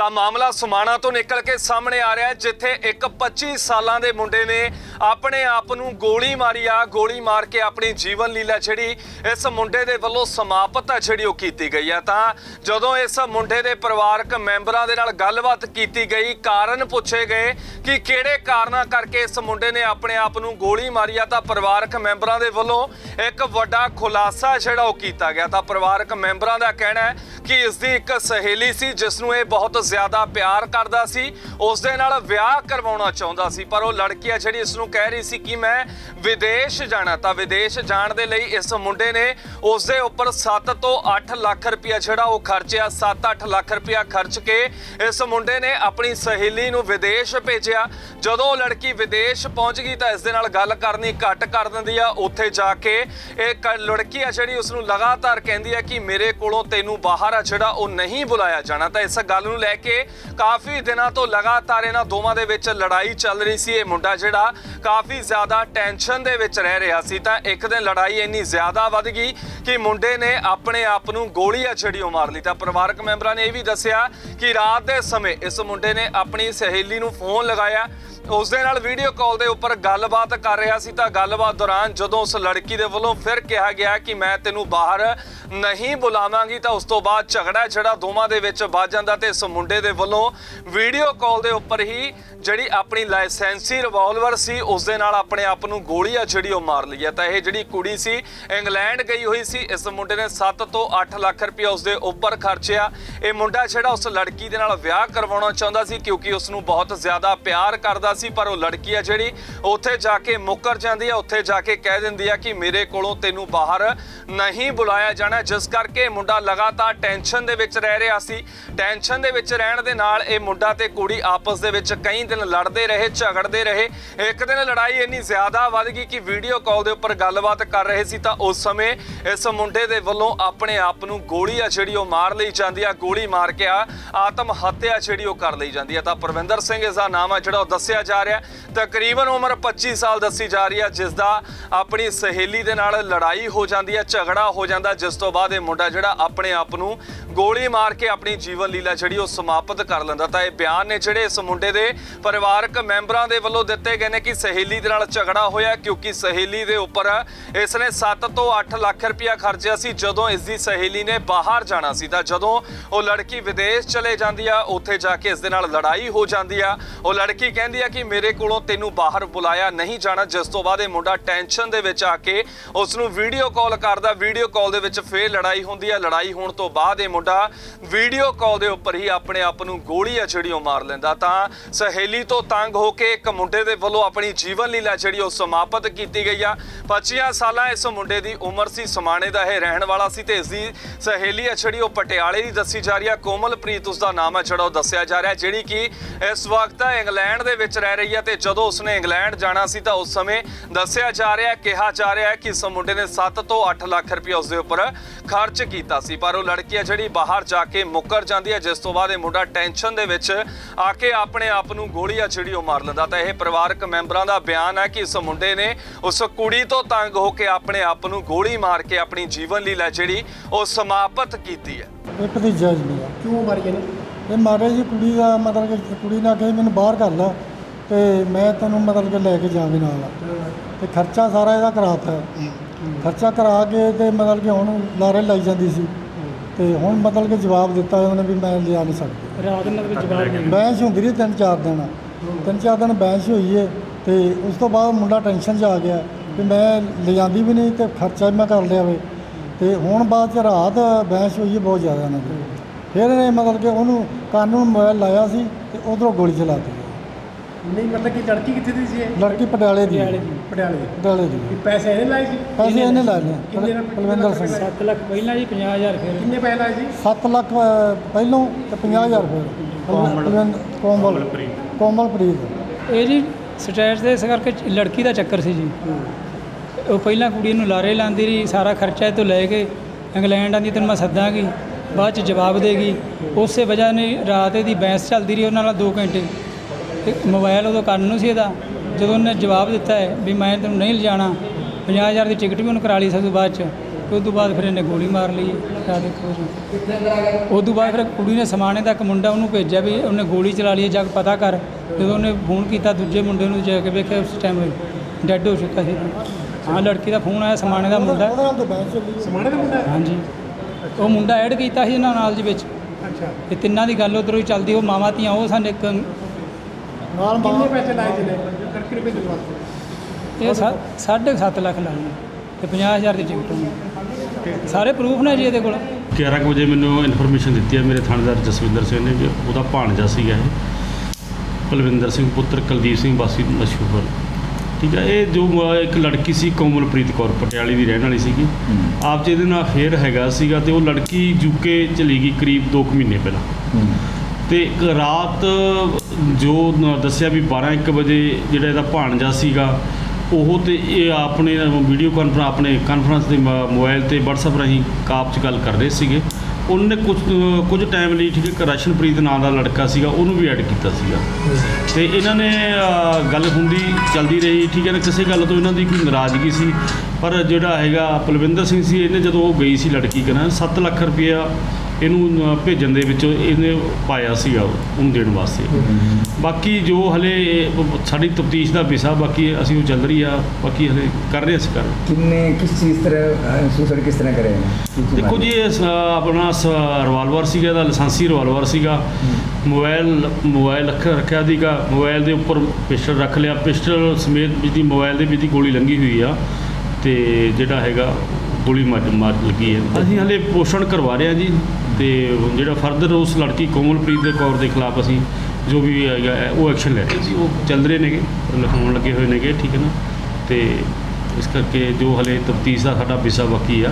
ਤਾਂ ਮਾਮਲਾ ਸੁਮਾਣਾ ਤੋਂ ਨਿਕਲ ਕੇ ਸਾਹਮਣੇ ਆ ਰਿਹਾ ਹੈ, ਜਿੱਥੇ ਇੱਕ 25 ਸਾਲਾਂ ਦੇ ਮੁੰਡੇ ਨੇ ਆਪਣੇ ਆਪ ਨੂੰ ਗੋਲੀ ਮਾਰੀ ਆ, ਗੋਲੀ ਮਾਰ ਕੇ ਆਪਣੀ ਜੀਵਨ ਲੀਲਾ ਜਿਹੜੀ ਇਸ ਮੁੰਡੇ ਦੇ ਵੱਲੋਂ ਸਮਾਪਤ ਹੈ, ਜਿਹੜੀ ਉਹ ਕੀਤੀ ਗਈ ਆ ਤਾਂ ਜਦੋਂ ਇਸ ਮੁੰਡੇ ਦੇ ਪਰਿਵਾਰਕ ਮੈਂਬਰਾਂ ਦੇ ਨਾਲ ਗੱਲਬਾਤ ਕੀਤੀ ਗਈ, ਕਾਰਨ ਪੁੱਛੇ ਗਏ ਕਿ ਕਿਹੜੇ ਕਾਰਨਾਂ ਕਰਕੇ ਇਸ ਮੁੰਡੇ ਨੇ ਆਪਣੇ ਆਪ ਨੂੰ ਗੋਲੀ ਮਾਰੀ ਆ, ਤਾਂ ਪਰਿਵਾਰਕ ਮੈਂਬਰਾਂ ਦੇ ਵੱਲੋਂ ਇੱਕ ਵੱਡਾ ਖੁਲਾਸਾ ਜਿਹੜਾ ਉਹ ਕੀਤਾ ਗਿਆ। ਤਾਂ ਪਰਿਵਾਰਕ ਮੈਂਬਰਾਂ ਦਾ ਕਹਿਣਾ ਹੈ ਕਿ ਇਸ ਦੀ ਇੱਕ ਸਹੇਲੀ ਸੀ, ਜਿਸ ਨੂੰ ਇਹ ਬਹੁਤ ਜ਼ਿਆਦਾ ਪਿਆਰ ਕਰਦਾ ਸੀ, ਉਸ ਦੇ ਨਾਲ ਵਿਆਹ ਕਰਵਾਉਣਾ ਚਾਹੁੰਦਾ ਸੀ, ਪਰ ਉਹ ਲੜਕੀ ਆ ਜਿਹੜੀ ਇਸ ਨੂੰ ਕਹਿ ਰਹੀ ਸੀ ਕਿ ਮੈਂ ਵਿਦੇਸ਼ ਜਾਣਾ, ਤਾਂ ਵਿਦੇਸ਼ ਜਾਣ ਦੇ ਲਈ ਇਸ ਮੁੰਡੇ ਨੇ ਉਸ ਦੇ ਉੱਪਰ 7 ਤੋਂ 8 ਲੱਖ ਰੁਪਇਆ ਜਿਹੜਾ ਉਹ ਖਰਚਿਆ 7-8 ਲੱਖ ਰੁਪਇਆ ਖਰਚ ਕੇ ਇਸ ਮੁੰਡੇ ਨੇ ਆਪਣੀ ਸਹੇਲੀ ਨੂੰ ਵਿਦੇਸ਼ ਭੇਜਿਆ। ਜਦੋਂ ਉਹ ਲੜਕੀ ਵਿਦੇਸ਼ ਪਹੁੰਚ ਗਈ ਤਾਂ ਇਸ ਦੇ ਨਾਲ ਗੱਲ ਕਰਨੀ ਘੱਟ ਕਰ ਦਿੰਦੀ ਆ, ਉੱਥੇ ਜਾ ਕੇ ਇਹ ਕ- ਲੜਕੀ ਆ ਜਿਹੜੀ ਉਸ ਨੂੰ ਲਗਾਤਾਰ ਕਹਿੰਦੀ ਆ ਕਿ ਮੇਰੇ ਕੋਲੋਂ ਤੈਨੂੰ ਬਾਹਰ ਆ ਜਿਹੜਾ ਉਹ ਨਹੀਂ ਬੁਲਾਇਆ ਜਾਣਾ, ਤਾਂ ਇਸ ਗੱਲ ਨੂੰ ਲੈ ਕੇ ਕਾਫੀ ਦਿਨਾਂ ਤੋਂ ਲਗਾਤਾਰ ਇਹਨਾਂ ਦੋਵਾਂ ਦੇ ਵਿੱਚ ਲੜਾਈ ਚੱਲ ਰਹੀ ਸੀ। ਇਹ ਮੁੰਡਾ ਜਿਹੜਾ ਕਾਫੀ ਜ਼ਿਆਦਾ ਟੈਨਸ਼ਨ ਦੇ ਵਿੱਚ ਰਹਿ ਰਿਹਾ ਸੀ ਤਾਂ ਇੱਕ ਦਿਨ ਲੜਾਈ ਇੰਨੀ ਜ਼ਿਆਦਾ ਵੱਧ ਗਈ ਕਿ ਮੁੰਡੇ ਨੇ ਆਪਣੇ ਆਪ ਨੂੰ ਗੋਲੀ ਆ ਜਿਹੜੀ ਉਹ ਮਾਰ ਲਈ ਤਾਂ ਪਰਿਵਾਰਕ ਮੈਂਬਰਾਂ ਨੇ ਇਹ ਵੀ ਦੱਸਿਆ ਕਿ ਰਾਤ ਦੇ ਸਮੇਂ ਇਸ ਮੁੰਡੇ ਨੇ ਆਪਣੀ ਸਹੇਲੀ ਨੂੰ ਫੋਨ ਲਗਾਇਆ। ਉਸ ਦੇ ਨਾਲ ਵੀਡੀਓ ਕਾਲ ਦੇ ਉੱਪਰ ਗੱਲਬਾਤ ਕਰ ਰਿਹਾ ਸੀ ਤਾਂ ਗੱਲਬਾਤ ਦੌਰਾਨ ਜਦੋਂ ਉਸ ਲੜਕੀ ਦੇ ਵੱਲੋਂ ਫਿਰ ਕਿਹਾ ਗਿਆ ਕਿ ਮੈਂ ਤੈਨੂੰ ਬਾਹਰ ਨਹੀਂ ਬੁਲਾਵਾਂਗੀ ਤਾਂ ਉਸ ਤੋਂ ਬਾਅਦ ਝਗੜਾ ਜਿਹੜਾ ਦੋਵਾਂ ਦੇ ਵਿੱਚ ਵੱਜ ਜਾਂਦਾ ਤੇ ਇਸ ਮੁੰਡੇ ਦੇ ਵੱਲੋਂ ਵੀਡੀਓ ਕਾਲ ਦੇ ਉੱਪਰ ਹੀ ਜਿਹੜੀ ਆਪਣੀ ਲਾਇਸੈਂਸੀ ਰਿਵਾਲਵਰ ਸੀ ਉਸ ਦੇ ਨਾਲ ਆਪਣੇ ਆਪ ਨੂੰ ਗੋਲੀ ਆ ਜਿਹੜੀ ਉਹ ਮਾਰ ਲਈ ਹੈ। ਤਾਂ ਇਹ ਜਿਹੜੀ ਕੁੜੀ ਸੀ, ਇੰਗਲੈਂਡ ਗਈ ਹੋਈ ਸੀ, ਇਸ ਮੁੰਡੇ ਨੇ 7 ਤੋਂ 8 ਲੱਖ ਰੁਪਏ ਉਸ ਦੇ ਉੱਪਰ ਖਰਚਿਆ। ਇਹ ਮੁੰਡਾ ਜਿਹੜਾ ਉਸ ਲੜਕੀ ਦੇ ਨਾਲ ਵਿਆਹ ਕਰਵਾਉਣਾ ਚਾਹੁੰਦਾ ਸੀ, ਕਿਉਂਕਿ ਉਸ ਨੂੰ ਬਹੁਤ ਜ਼ਿਆਦਾ ਪਿਆਰ ਕਰਦਾ ਸੀ, ਪਰ ਉਹ ਲੜਕੀ ਆ ਜਿਹੜੀ, ਉੱਥੇ ਜਾ ਕੇ ਮੁੱਕਰ ਜਾਂਦੀ ਆ, ਉੱਥੇ ਜਾ ਕੇ ਕਹਿ ਦਿੰਦੀ ਆ ਕਿ ਮੇਰੇ ਕੋਲੋਂ ਤੈਨੂੰ ਬਾਹਰ ਨਹੀਂ ਬੁਲਾਇਆ ਜਾਣਾ। ਜਿਸ ਕਰਕੇ ਇਹ ਮੁੰਡਾ ਲਗਾਤਾਰ ਟੈਨਸ਼ਨ ਦੇ ਵਿੱਚ ਰਹਿ ਰਿਹਾ ਸੀ। ਟੈਨਸ਼ਨ ਦੇ ਵਿੱਚ ਰਹਿਣ ਦੇ ਨਾਲ ਇਹ ਮੁੰਡਾ ਤੇ ਕੁੜੀ ਆਪਸ ਦੇ ਵਿੱਚ ਕਈ ਦਿਨ ਲੜਦੇ ਰਹੇ, ਝਗੜਦੇ ਰਹੇ। ਇੱਕ ਦਿਨ ਲੜਾਈ ਇੰਨੀ ਜ਼ਿਆਦਾ ਵੱਧ ਗਈ ਕਿ ਵੀਡੀਓ ਕਾਲ ਦੇ ਉੱਪਰ ਗੱਲਬਾਤ ਕਰ ਰਹੇ ਸੀ ਤਾਂ ਉਸ ਸਮੇਂ ਇਸ ਮੁੰਡੇ ਦੇ ਵੱਲੋਂ ਆਪਣੇ ਆਪ ਨੂੰ ਗੋਲੀ ਆ ਜਿਹੜੀ ਉਹ ਮਾਰ ਲਈ ਜਾਂਦੀ ਆ, ਗੋਲੀ ਮਾਰ ਕੇ ਆ, ਆਤਮ ਹੱਤਿਆ ਜਿਹੜੀ ਉਹ ਕਰ ਲਈ ਜਾਂਦੀ ਆ। ਤਾਂ ਪ੍ਰਵਿੰਦਰ ਸਿੰਘ ਇਸ ਦਾ ਨਾਮ ਆ ਜਿਹੜਾ ਉਹ ਦੱਸਿਆ ਜਾ ਰਿਹਾ। ਤਕਰੀਬਨ ਉਮਰ 25 ਸਾਲ ਦੱਸੀ ਜਾ ਰਹੀ ਆ, ਜਿਸ ਦਾ ਆਪਣੀ ਸਹੇਲੀ ਦੇ ਨਾਲ ਲੜਾਈ ਹੋ ਜਾਂਦੀ ਆ, ਝਗੜਾ ਹੋ ਜਾਂਦਾ, ਜਿਸ ਤੋਂ ਬਾਅਦ ਇਹ ਮੁੰਡਾ ਜਿਹੜਾ ਆਪਣੇ ਆਪ ਨੂੰ ਗੋਲੀ ਮਾਰ ਕੇ ਆਪਣੀ ਜੀਵਨ ਲੀਲਾ ਜਿਹੜੀ ਉਹ ਸਮਾਪਤ ਕਰ ਲੈਂਦਾ। ਤਾਂ ਇਹ ਬਿਆਨ ਨੇ ਜਿਹੜੇ ਇਸ ਮੁੰਡੇ ਦੇ ਪਰਿਵਾਰਕ ਮੈਂਬਰਾਂ ਦੇ ਵੱਲੋਂ ਦਿੱਤੇ ਗਏ ਨੇ ਕਿ ਸਹੇਲੀ ਦੇ ਨਾਲ ਝਗੜਾ ਹੋਇਆ ਕਿਉਂਕਿ ਸਹੇਲੀ ਦੇ ਉੱਪਰ ਇਸ ਨੇ 7 ਤੋਂ 8 ਲੱਖ ਰੁਪਇਆ ਖਰਚਿਆ ਸੀ। ਜਦੋਂ ਇਸ ਦੀ ਸਹੇਲੀ ਨੇ ਬਾਹਰ ਜਾਣਾ ਸੀ ਤਾਂ ਜਦੋਂ ਉਹ ਲੜਕੀ ਵਿਦੇਸ਼ ਚਲੇ ਜਾਂਦੀ ਆ, ਉੱਥੇ ਜਾ ਕੇ ਇਸ ਦੇ ਨਾਲ ਲੜਾਈ ਹੋ ਜਾਂਦੀ ਆ। ਉਹ ਲੜਕੀ ਕਹਿੰਦੀ ਆ ਕਿ ਮੇਰੇ ਕੋਲੋਂ ਤੈਨੂੰ ਬਾਹਰ ਬੁਲਾਇਆ ਨਹੀਂ ਜਾਣਾ। ਜਿਸ ਤੋਂ ਬਾਅਦ ਇਹ ਮੁੰਡਾ ਟੈਨਸ਼ਨ ਦੇ ਵਿੱਚ ਆ ਕੇ ਉਸ ਨੂੰ ਵੀਡੀਓ ਕਾਲ ਕਰਦਾ। ਵੀਡੀਓ ਕਾਲ ਦੇ ਵਿੱਚ ਫੇਰ ਲੜਾਈ ਹੁੰਦੀ ਆ। ਲੜਾਈ ਹੋਣ ਤੋਂ ਬਾਅਦ ਇਹ ਮੁੰਡਾ ਵੀਡੀਓ ਕਾਲ ਦੇ ਉੱਪਰ ਹੀ ਆਪਣੇ ਆਪ ਨੂੰ ਗੋਲੀ ਆ ਜਿਹੜੀ ਉਹ ਮਾਰ ਲੈਂਦਾ। ਤਾਂ ਸਹੇਲੀ ਤੋਂ ਤੰਗ ਹੋ ਕੇ ਇੱਕ ਮੁੰਡੇ ਦੇ ਵੱਲੋਂ ਆਪਣੀ ਜੀਵਨ ਲੀਲਾ ਜਿਹੜੀ ਉਹ ਸਮਾਪਤ ਕੀਤੀ ਗਈ ਆ। 25 ਸਾਲਾਂ ਇਸ ਮੁੰਡੇ ਦੀ ਉਮਰ ਸੀ, ਸਮਾਣੇ ਦਾ ਇਹ ਰਹਿਣ ਵਾਲਾ ਸੀ ਤੇ ਇਸ ਦੀ ਸਹੇਲੀ ਆ ਜਿਹੜੀ ਉਹ ਪਟਿਆਲੇ ਦੀ ਦੱਸੀ ਜਾ ਰਹੀ ਆ। ਕੋਮਲਪ੍ਰੀਤ ਉਸ ਦਾ ਨਾਮ ਹੈ ਜਿਹੜਾ ਉਹ ਦੱਸਿਆ ਜਾ ਰਿਹਾ, ਜਿਹੜੀ ਕਿ ਇਸ ਵਕਤ ਇੰਗਲੈਂਡ ਦੇ ਵਿੱਚ ਰਹਿ ਰਹੀ ਆ ਤੇ ਜਦੋਂ ਉਸਨੇ ਇੰਗਲੈਂਡ ਜਾਣਾ ਸੀ ਤਾਂ ਉਸ ਸਮੇਂ ਦੱਸਿਆ ਜਾ ਰਿਹਾ, ਕਿਹਾ ਜਾ ਰਿਹਾ ਕਿ ਇਸ ਮੁੰਡੇ ਨੇ 7 ਤੋਂ 8 ਲੱਖ ਰੁਪਏ ਉਸ ਦੇ ਉੱਪਰ ਖਰਚ ਕੀਤਾ ਸੀ। ਪਰ ਉਹ ਲੜਕੀ ਆ ਜਿਹੜੀ ਬਾਹਰ ਜਾ ਕੇ ਮੁੱਕਰ ਜਾਂਦੀ ਹੈ ਜਿਸ ਤੋਂ ਬਾਅਦ ਇਹ ਮੁੰਡਾ ਟੈਨਸ਼ਨ ਦੇ ਵਿੱਚ ਆ ਕੇ ਆਪਣੇ ਆਪ ਨੂੰ ਗੋਲੀ ਆ ਜਿਹੜੀ ਉਹ ਮਾਰ ਲੈਂਦਾ। ਤਾਂ ਇਹ ਪਰਿਵਾਰਕ ਮੈਂਬਰਾਂ ਦਾ ਬਿਆਨ ਹੈ ਕਿ ਇਸ ਮੁੰਡੇ ਨੇ ਉਸ ਕੁੜੀ ਤੋਂ ਤੰਗ ਹੋ ਕੇ ਆਪਣੇ ਆਪ ਨੂੰ ਗੋਲੀ ਮਾਰ ਕੇ ਆਪਣੀ ਜੀਵਨ ਲੀਲਾ ਜਿਹੜੀ ਉਹ ਸਮਾਪਤ ਕੀਤੀ ਹੈ। ਇਹ ਭਤੀਜਾ ਜੀ ਮੇਰਾ ਕਿਉਂ ਮਾਰੀ ਇਹਨੂੰ ਇਹ ਮਾਰੇ ਜੀ ਕੁੜੀ ਦਾ ਮਤਲਬ ਕਿ ਕੁੜੀ ਨੇ ਕਹੀ ਮੈਨੂੰ ਬਾਹਰ ਕਰ ਲਾ ਤੇ ਮੈਂ ਤੈਨੂੰ ਮਤਲਬ ਕਿ ਲੈ ਕੇ ਜਾਵਾਂਗੀ ਨਾਲ ਤੇ ਖਰਚਾ ਸਾਰਾ ਇਹਦਾ ਕਰਾਤਾ। ਖਰਚਾ ਕਰਾ ਕੇ ਤੇ ਮਤਲਬ ਕਿ ਹੁਣ ਲਾਰੇ ਲਾਈ ਜਾਂਦੀ ਸੀ। ਤੇ ਹੁਣ ਮਤਲਬ ਕਿ ਜਵਾਬ ਦਿੱਤਾ ਉਹਨੇ ਵੀ ਮੈਂ ਲਿਆ ਨਹੀਂ ਸਕਦੀ। ਰਾਤ ਨੂੰ ਵੀ ਜਵਾਬ ਹੁੰਦੀ ਰਹੀ ਤਿੰਨ ਚਾਰ ਦਿਨ। ਤਿੰਨ ਚਾਰ ਦਿਨ ਬੈਂਚ ਹੋਈ ਏ। ਤੇ ਉਸ ਤੋਂ ਬਾਅਦ ਮੁੰਡਾ ਟੈਨਸ਼ਨ 'ਚ ਆ ਗਿਆ ਕਿ ਮੈਂ ਲਿਜਾਂਦੀ ਵੀ ਨਹੀਂ ਤੇ ਖਰਚਾ ਵੀ ਮੈਂ ਕਰ ਲਿਆ ਵੇ। ਤੇ ਹੁਣ ਬਾਅਦ ਚ ਰਾਤ ਬੈਂਚ ਹੋਈ ਏ ਬਹੁਤ ਜ਼ਿਆਦਾ ਇਹਨਾਂ ਦੀ। ਫਿਰ ਇਹਨੇ ਮਤਲਬ ਕਿ ਉਹਨੂੰ ਕਾਨੂੰਨ ਮੋਬਾਈਲ ਲਾਇਆ ਸੀ ਤੇ ਉਧਰੋਂ ਗੋਲੀ ਚਲਾਤੀ ਨਹੀਂ ਮਤਲਬ ਕਿ ਲੜਕੀ ਕਿੱਥੇ ਦੀ ਸੀ ਇਹ? ਲੜਕੀ ਪਟਿਆਲੇ ਦੀ। ਪਟਿਆਲੇ ਦੀ ਪਟਿਆਲੇ ਦੀ। ਪਟਿਆਲੇ ਦੀ। ਵੀ ਪੈਸੇ ਇਹਨੇ ਲਾਏ ਸੀ? ਪੈਸੇ ਇਹਨੇ ਲਾ ਲਏ ਕਿੰਨੇ ਪਲ- ਪਲਵਿੰਦਰ ਸਿੰਘ। 7 ਲੱਖ ਪਹਿਲਾਂ ਜੀ 50000 ਫਿਰ। ਕਿੰਨੇ ਪੈਸੇ ਲਾਏ ਸੀ? 7 ਲੱਖ ਪਹਿਲੋਂ ਤੇ 50000 ਫਿਰ। ਪਲਵਿੰਦਰ ਕੋਮਲ। ਕੋਮਲਪ੍ਰੀਤ। ਇਹ ਜੀ ਸਟੇਜ ਦੇ ਇਸ ਕਰਕੇ ਲੜਕੀ ਦਾ ਚੱਕਰ ਸੀ ਜੀ। ਉਹ ਪਹਿਲਾਂ ਕੁੜੀ ਨੂੰ ਲਾਰੇ ਲਾਉਂਦੀ ਰਹੀ, ਸਾਰਾ ਖਰਚਾ ਇਹ ਤੋਂ ਲੈ ਕੇ ਇੰਗਲੈਂਡ ਆਂਦੀ, ਤੈਨੂੰ ਮੈਂ ਸੱਦਾਂਗੀ, ਬਾਅਦ ਚ ਜਵਾਬ ਦੇਗੀ। ਉਸੇ ਵਜ੍ਹਾ ਨੇ ਰਾਤ ਇਹਦੀ ਬਹਿਸ ਚੱਲਦੀ ਰਹੀ ਉਹਨਾਂ ਨਾਲ 2 ਘੰਟੇ। ਤੇ ਮੋਬਾਈਲ ਉਦੋਂ ਕੰਨ ਨੂੰ ਸੀ ਇਹਦਾ। ਜਦੋਂ ਉਹਨੇ ਜਵਾਬ ਦਿੱਤਾ ਹੈ ਵੀ ਮੈਂ ਤੈਨੂੰ ਨਹੀਂ ਲਿਜਾਣਾ 50000 ਦੀ ਟਿਕਟ ਵੀ ਉਹਨੂੰ ਕਰਾ ਲਈ ਸਭ ਤੋਂ ਬਾਅਦ ਚ। ਉਸ ਤੋਂ ਬਾਅਦ ਫਿਰ ਇਹਨੇ ਗੋਲੀ ਮਾਰ ਲਈ। ਆ ਦੇਖੋ ਜੀ। ਉਸ ਤੋਂ ਬਾਅਦ ਫਿਰ ਕੁੜੀ ਨੇ ਸਮਾਣੇ ਦਾ ਇੱਕ ਮੁੰਡਾ ਉਹਨੂੰ ਭੇਜਿਆ ਵੀ ਉਹਨੇ ਗੋਲੀ ਚਲਾ ਲਈ ਜਾ ਕੇ ਪਤਾ ਕਰ। ਜਦੋਂ ਉਹਨੇ ਫੋਨ ਕੀਤਾ ਦੂਜੇ ਮੁੰਡੇ ਨੂੰ ਜਾ ਕੇ ਵੇਖਿਆ ਉਸ ਟਾਈਮ ਡੈੱਡ ਹੋ ਚੁੱਕਾ ਸੀ। ਹਾਂ ਲੜਕੀ ਦਾ ਫੋਨ ਆਇਆ ਸਮਾਣੇ ਦਾ ਮੁੰਡਾ। ਸਮਾਣੇ ਦਾ ਮੁੰਡਾ ਹੈ? ਹਾਂਜੀ। ਉਹ ਮੁੰਡਾ ਐਡ ਕੀਤਾ ਸੀ ਇਹਨਾਂ ਨਾਲ ਦੇ ਵਿੱਚ। ਅੱਛਾ। ਤੇ ਤਿੰਨਾਂ ਦੀ ਗੱਲ ਉਧਰੋਂ ਹੀ ਚੱਲਦੀ ਉਹ ਮਾਵਾਂ ਧੀਆਂ ਉਹ ਸਨ ਇੱਕ ਨਾਲ ਕਿੰਨੇ ਪੈਸੇ ਲਾਏ ਜਿਹਨੇ? ਨੂੰ ਭੇਜਣ ਵਾਸਤੇ ਇਹ ਸਾ- ਸਾਢੇ ਕੁ ਸੱਤ ਲੱਖ ਲਾਈ ਤੇ 50000 ਦੀ ਟਿਕਟ ਹੋਣੀ ਸਾਰੇ ਪ੍ਰੂਫ ਨੇ ਜੀ ਇਹਦੇ ਕੋਲ। 11 ਕੁ ਵਜੇ ਮੈਨੂੰ ਇਨਫੋਰਮੇਸ਼ਨ ਦਿੱਤੀ ਹੈ ਮੇਰੇ ਥਾਣੇਦਾਰ ਜਸਵਿੰਦਰ ਸਿੰਘ ਨੇ ਵੀ ਉਹਦਾ ਭਾਣਜਾ ਸੀਗਾ ਇਹ। ਪਲਵਿੰਦਰ ਸਿੰਘ ਪੁੱਤਰ, ਕੁਲਦੀਪ ਸਿੰਘ ਵਾਸੀ ਮਸ਼ਹੂਰ। ਠੀਕ ਹੈ, ਇਹ ਜੋ ਇੱਕ ਲੜਕੀ ਸੀ ਕੋਮਲਪ੍ਰੀਤ ਕੌਰ ਪਟਿਆਲੇ ਦੀ ਰਹਿਣ ਵਾਲੀ ਸੀਗੀ। ਆਪ ਜੀ ਇਹਦੇ ਨਾਲ ਫੇਰ ਹੈਗਾ ਸੀਗਾ ਤੇ ਉਹ ਲੜਕੀ ਯੂਕੇ ਚਲੀ ਗਈ ਕਰੀਬ 2 ਮਹੀਨੇ ਪਹਿਲਾਂ। ਤੇ ਇੱਕ ਰਾਤ ਜੋ ਦੱਸਿਆ ਵੀ 12 1 ਵਜੇ ਜਿਹੜਾ ਇਹਦਾ ਭਾਣਜਾ ਸੀਗਾ ਉਹ ਤੇ ਇਹ ਆਪਣੇ ਵੀਡੀਓ ਕਾਨਫਰੰਸ ਆਪਣੇ ਕਾਨਫਰੰਸ ਦੇ ਮ- ਮੋਬਾਈਲ ਤੇ WhatsApp ਰਾਹੀਂ ਕਾਪ 'ਚ ਗੱਲ ਕਰ ਰਹੇ ਸੀਗੇ। ਉਹਨੇ ਕੁਝ ਕੁਝ ਟਾਈਮ ਲਈ ਠੀਕ ਹੈ ਰਸ਼ਨਪ੍ਰੀਤ ਨਾਂ ਦਾ ਲੜਕਾ ਸੀਗਾ, ਉਹਨੂੰ ਵੀ ਐਡ ਕੀਤਾ ਸੀਗਾ। ਤੇ ਇਹਨਾਂ ਨੇ ਗੱਲ ਹੁੰਦੀ ਚੱਲਦੀ ਰਹੀ, ਠੀਕ ਹੈ ਨਾ, ਕਿਸੇ ਗੱਲ ਤੋਂ ਇਹਨਾਂ ਦੀ ਕੋਈ ਨਾਰਾਜ਼ਗੀ ਸੀ। ਪਰ ਜਿਹੜਾ ਹੈਗਾ ਪਲਵਿੰਦਰ ਸਿੰਘ ਸੀ, ਇਹਨੇ ਜਦੋਂ ਉਹ ਗਈ ਸੀ ਲੜਕੀ ਕਰਾਂ 7 ਲੱਖ ਰੁਪਇਆ ਇਹਨੂੰ ਭੇਜਣ ਦੇ ਵਿੱਚ ਇਹਨੇ ਪਾਇਆ ਸੀਗਾ ਉਹਨੂੰ ਦੇਣ ਵਾਸਤੇ। ਬਾਕੀ ਜੋ ਹਲੇ ਸਾਡੀ ਤਫਤੀਸ਼ ਦਾ ਵਿਸ਼ਾ ਬਾਕੀ ਅਸੀਂ ਉਹ ਚੱਲ ਰਹੀ ਆ ਬਾਕੀ ਹਲੇ ਕਰ ਰਹੇ ਅਸੀਂ ਕਰ ਕਿੰਨੇ ਕਿਸ ਚੀਜ਼ ਤਰ੍ਹਾਂ ਸੁਸਾਈਡ ਕਿਸ ਤਰ੍ਹਾਂ ਕਰੇ ਦੇਖੋ ਜੀ ਇਹ ਆਪਣਾ ਰਿਵਾਲਵਰ ਸੀਗਾ ਦਾ ਲਾਇਸੈਂਸੀ ਰਿਵਾਲਵਰ ਸੀਗਾ। ਮੋਬਾਈਲ ਮੋਬਾਈਲ ਰੱਖਿਆ ਸੀਗਾ। ਮੋਬਾਈਲ ਦੇ ਉੱਪਰ ਪਿਸਟਲ ਰੱਖ ਲਿਆ। ਪਿਸਟਲ ਸਮੇਤ ਵੀ ਦੀ ਮੋਬਾਈਲ ਦੇ ਵਿੱਚ ਦੀ ਗੋਲੀ ਲੰਗੀ ਹੋਈ ਆ। ਤੇ ਜਿਹੜਾ ਹੈਗਾ ਗੋਲੀ ਮਾਰ ਮਾਰ ਲੱਗੀ ਹੈ। ਅਸੀਂ ਹਲੇ ਪੋਸ਼ਣ ਕਰਵਾ ਰਹੇ ਹਾਂ ਜੀ ਤੇ ਜਿਹੜਾ ਫਰਦਰ ਉਸ ਲੜਕੀ ਕੋਮਲਪ੍ਰੀਤ ਦੇ ਕੌਰ ਦੇ ਖਿਲਾਫ ਅਸੀਂ ਜੋ ਵੀ ਹੈਗਾ ਹੈ, ਉਹ ਐਕਸ਼ਨ ਲੈ ਰਹੇ ਸੀ ਉਹ ਚੱਲ ਰਹੇ ਨੇਗੇ ਲਿਖਾਉਣ ਲੱਗੇ ਹੋਏ ਨੇਗੇ ਠੀਕ ਹੈ ਨਾ? ਤੇ ਇਸ ਕਰਕੇ ਜੋ ਹਲੇ ਤਫਤੀਸ਼ ਦਾ ਸਾਡਾ ਵਿਸ਼ਾ ਬਾਕੀ ਆ